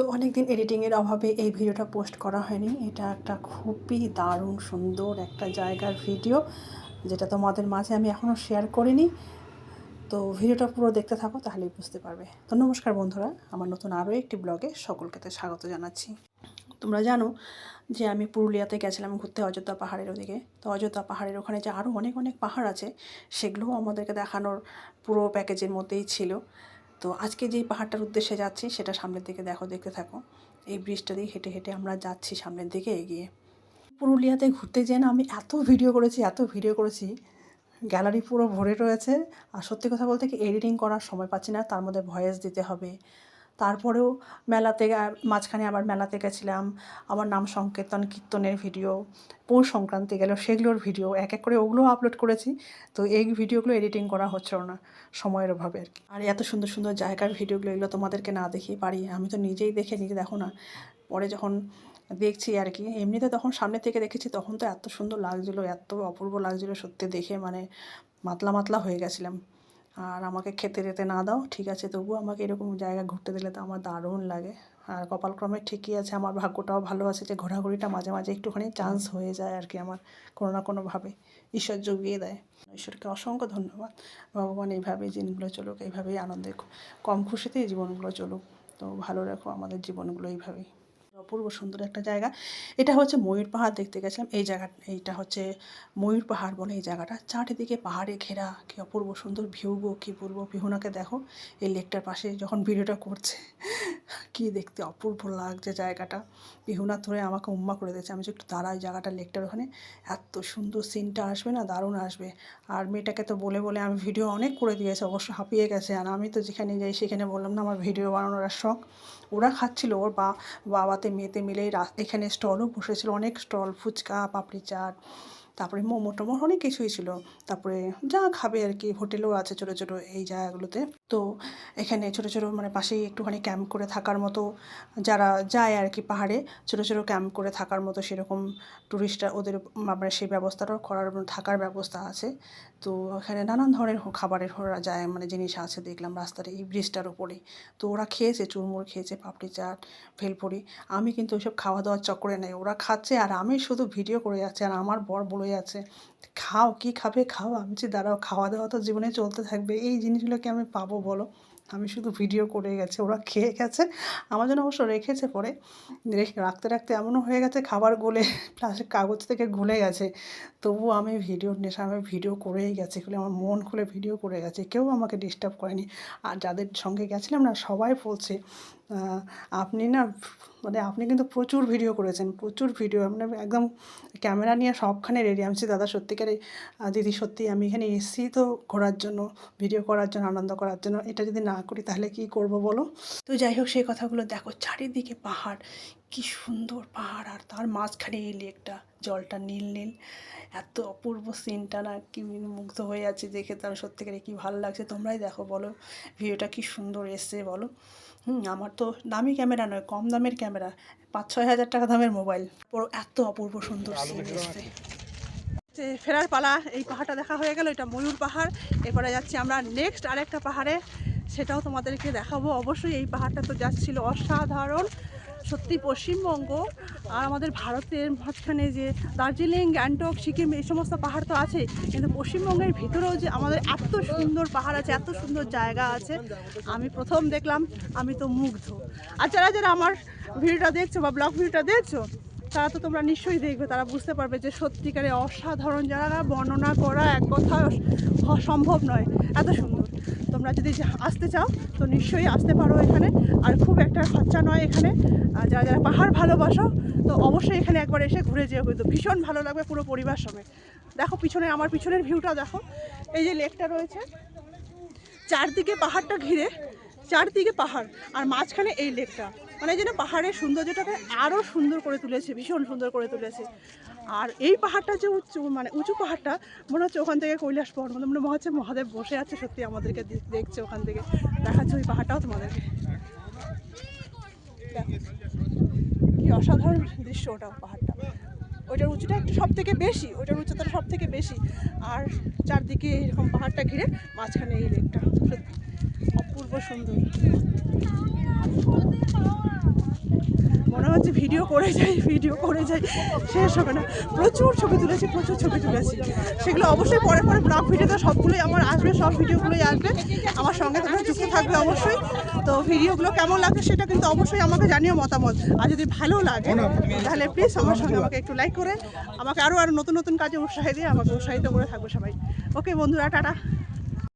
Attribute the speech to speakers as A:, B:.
A: তো অনেক দিন এডিটিংয়ের অভাবে এই ভিডিওটা পোস্ট করা হয়নি। এটা একটা খুবই দারুণ, সুন্দর একটা জায়গার ভিডিও যেটা তোমাদের মাঝে আমি এখনও শেয়ার করিনি। তো ভিডিওটা পুরো দেখতে থাকো, তাহলেই বুঝতে পারবে। তো নমস্কার বন্ধুরা, আমার নতুন আরও একটি ব্লগে সকলকে স্বাগত জানাচ্ছি। তোমরা জানো যে আমি পুরুলিয়াতে গেছিলাম ঘুরতে অযোধ্যা পাহাড়ের ওদিকে। তো অযোধ্যা পাহাড়ের ওখানে যে আরও অনেক অনেক পাহাড় আছে, সেগুলোও আমাদেরকে দেখানোর পুরো প্যাকেজের মধ্যেই ছিল। তো আজকে যেই পাহাড়টার উদ্দেশ্যে যাচ্ছি, সেটা সামনের দিকে দেখো, দেখতে থাকো। এই ব্রিজটা দিয়ে হেঁটে হেঁটে আমরা যাচ্ছি সামনের দিকে এগিয়ে। পুরুলিয়াতে ঘুরতে যেয়ে না, আমি এত ভিডিও করেছি, এত ভিডিও করেছি। গ্যালারি পুরো ভরে রয়েছে। আর সত্যি কথা বলতে কি, এডিটিং করার সময় পাচ্ছি না, তার মধ্যে ভয়েস দিতে হবে। তারপরেও মেলাতে মাঝখানে আবার মেলাতে গেছিলাম। আমার নাম সংকীর্তন, কীর্তনের ভিডিও, পৌষ সংক্রান্তি গেল, সেগুলোর ভিডিও, এক এক করে ওগুলো আপলোড করেছি। তো এই ভিডিওগুলো এডিটিং করা হচ্ছিল না, সময়ের অভাবে আর কি। আর এত সুন্দর সুন্দর জায়গার ভিডিওগুলো এগুলো তোমাদেরকে না দেখিয়ে পারি, আমি তো নিজেই দেখে নিজে দেখো না। পরে যখন দেখছি আর কি, এমনিতে তখন সামনে থেকে দেখেছি, তখন তো এত সুন্দর লাগছিল, এত অপূর্ব লাগছিল সত্যি দেখে মানে মাতলা মাতলা হয়ে গেছিলাম। আর আমাকে খেতে যেতে না দাও, ঠিক আছে? তবুও আমাকে এরকম জায়গা ঘুরতে দিলে তো আমার দারুণ লাগে। আর কপালক্রমে ঠিকই আছে, আমার ভাগ্যটাও ভালো আছে যে ঘোরাঘুরিটা মাঝে মাঝে একটুখানি চান্স হয়ে যায় আর কি আমার, কোনো না কোনোভাবে। ঈশ্বর জুগিয়ে দেয়। ঈশ্বরকে অসংখ্য ধন্যবাদ। ভগবান এইভাবেই দিনগুলো চলুক, এইভাবেই আনন্দে কম খুশিতেই জীবনগুলো চলুক। তো ভালো রাখো আমাদের জীবনগুলো এইভাবেই। অপূর্ব সুন্দর একটা জায়গা। এটা হচ্ছে ময়ূর পাহাড় দেখতে গেছিলাম। এই জায়গা, এইটা হচ্ছে ময়ূর পাহাড় বলে এই জায়গাটা। চারিদিকে পাহাড়ে ঘেরা, কি অপূর্ব সুন্দর ভিউ গো, কী বলব বিহুনাকে দেখো। এই লেকটার পাশে যখন ভিডিওটা করছে কি দেখতে অপূর্ব লাগছে জায়গাটা। বিহুনা ধরে আমাকে উম্মা করে দিয়েছে। আমি একটু দাঁড়াই জায়গাটা লেকটার ওখানে, এত সুন্দর সিনটা আসবে না? দারুণ আসবে। আর মেয়েটাকে তো বলে বলে আমি ভিডিও অনেক করে দিয়েছে, অবশ্য হাঁপিয়ে গেছে। আর আমি তো যেখানে যাই সেখানে বললাম, না, আমার ভিডিও বানানোর শখ। ওরা খাচ্ছিল, ওর বা, বাবাতে, মেয়েতে মিলেই এখানে স্টলও বসেছিল। অনেক স্টল ফুচকা, পাপড়ি চাট তারপরে মোমো টোমো অনেক কিছুই ছিল। তারপরে যা খাবে আর কি হোটেলও আছে ছোটো ছোটো এই জায়গাগুলোতে। তো এখানে ছোটো ছোটো মানে পাশেই একটুখানি ক্যাম্প করে থাকার মতো, যারা যায় আর কি পাহাড়ে, ছোটো ছোটো ক্যাম্প করে থাকার মতো সেরকম টুরিস্টরা ওদের মানে সেই ব্যবস্থাটাও করার থাকার ব্যবস্থা আছে। তো এখানে নানান ধরনের খাবারের ওরা যায় মানে জিনিস আছে দেখলাম রাস্তার এই ব্রিজটার উপরে। তো ওরা খেয়েছে, চুরমুর খেয়েছে, পাপড়ি চাট, ভেলপুরি। আমি কিন্তু ওইসব খাওয়া দাওয়ার চক্করে নেই, ওরা খাচ্ছে আর আমি শুধু ভিডিও করে যাচ্ছি আর আমার বর বলে যাচ্ছে খাও, কি খাবে? খাও, আমি যে দাঁড়াও খাওয়া দাওয়া তো জীবনে চলতে থাকবে। এই জিনিসগুলোকে আমি পাবো, বলো। আমি শুধু ভিডিও করে গেছে, ওরা খেয়ে গেছে। আমার জন্য অবশ্য রেখেছে পরে। রেখে, রাখতে রাখতে এমনও হয়ে গেছে, খাবার গলে প্লাস্টিক কাগজ থেকে গলে গেছে। তবুও আমি ভিডিওর নেশা, আমি ভিডিও করেই গেছি, খুলে আমার মন খুলে ভিডিও করে গেছে। কেউ আমাকে ডিস্টার্ব করেনি। আর যাদের সঙ্গে গেছিলাম না, সবাই বলছে আপনি না মানে আপনি কিন্তু প্রচুর ভিডিও করেছেন, প্রচুর ভিডিও মানে একদম ক্যামেরা নিয়ে সবখানে রেডি আমি দাদা সত্যিকারে দিদি সত্যি আমি এখানে এসি তো ঘোরার জন্য ভিডিও করার জন্য, আনন্দ করার জন্য। এটা যদি না করি তাহলে কি করব বলো? তো যাই হোক, সেই কথাগুলো দেখো, চারিদিকে পাহাড় কি সুন্দর পাহাড় আর তার মাঝখানে এই লেকটা জলটা নীল নীল। এত অপূর্ব সিনটা না কি মুগ্ধ হয়ে আছে দেখে তার সত্যিকারে কি ভালো লাগছে তোমরাই দেখো বলো। ভিডিওটা কি সুন্দর এসছে বলো। হুম আমার তো দামি ক্যামেরা নয় কম দামের ক্যামেরা পাঁচ ছয় হাজার টাকা দামের মোবাইল। পুরো এত অপূর্ব সুন্দর সিন এসছে। যে ফেরার পালা এই পাহাড়টা দেখা হয়ে গেল এটা ময়ূর পাহাড়। এরপরে যাচ্ছি আমরা নেক্সট আরেকটা পাহাড়ে। সেটাও তোমাদেরকে দেখাবো। অবশ্যই এই পাহাড়টা তো যাচ্ছিল অসাধারণ, সত্যি পশ্চিমবঙ্গ। আর আমাদের ভারতের মাঝখানে যে দার্জিলিং, গ্যাংটক, সিকিম, এই সমস্ত পাহাড় তো আছে কিন্তু পশ্চিমবঙ্গের ভিতরেও যে আমাদের এত সুন্দর পাহাড় আছে, এত সুন্দর জায়গা আছে, আমি প্রথম দেখলাম, আমি তো মুগ্ধ। আর যারা যারা আমার ভিডিওটা দেখছ বা ব্লগ ভিডিওটা দেখছ, তারা তো তোমরা নিশ্চয়ই দেখবে, তারা বুঝতে পারবে যে সত্যিকারে অসাধারণ জায়গা, বর্ণনা করা এক কথা সম্ভব নয়, এত সুন্দর। তোমরা যদি আসতে চাও, তো নিশ্চয়ই আসতে পারো এখানে। আর খুব একটা খরচা নয় এখানে। যারা যারা পাহাড় ভালোবাসো, তো অবশ্যই এখানে একবার এসে ঘুরে যেও কিন্তু। ভীষণ ভালো লাগবে পুরো পরিবার সঙ্গে। দেখো পিছনে, আমার পিছনের ভিউটা দেখো। এই যে লেকটা রয়েছে। চারদিকে পাহাড়টা ঘিরে, চারদিকে পাহাড়। আর মাঝখানে এই লেকটা। মানে যেন পাহাড়ের সৌন্দর্যটাকে আরও সুন্দর করে তুলেছে, ভীষণ সুন্দর করে তুলেছে। আর এই পাহাড়টা যে উঁচু মানে উঁচু পাহাড়টা, মনে হচ্ছে ওখান থেকে কৈলাস পর্বত, মনে মনে হচ্ছে মহাদেব বসে আছে সত্যি আমাদেরকে দেখছে ওখান থেকে। দেখাচ্ছে ওই পাহাড়টাও তোমাদেরকে। কি অসাধারণ দৃশ্য ওটা পাহাড়টা। ওইটার উঁচুটা একটু সব থেকে বেশি, ওইটার উচ্চতাটা সব থেকে বেশি। আর চারদিকে এরকম পাহাড়টা ঘিরে মাঝখানে এই লেকটা। সত্যি। অপূর্ব সুন্দর। মনে হচ্ছে ভিডিও করে যাই, ভিডিও করে যাই, শেষ হবে না। প্রচুর ছবি তুলেছি, প্রচুর ছবি তুলেছি। সেগুলো অবশ্যই পরে পরে ব্লগ ভিডিওতে সবগুলোই আমার আসবে, সব ভিডিওগুলোই আসবে। আমার সঙ্গে তোমরা যুক্ত থাকবে অবশ্যই। তো ভিডিওগুলো কেমন লাগছে সেটা কিন্তু অবশ্যই আমাকে জানিও মতামত। আর যদি ভালো লাগে, তাহলে প্লিজ আমার সঙ্গে আমাকে একটু লাইক করে, আমাকে আরও আরও নতুন নতুন কাজে উৎসাহ দিয়ে আমাকে উৎসাহিত করে থাকবে সবাই। ওকে বন্ধুরা, টাটা।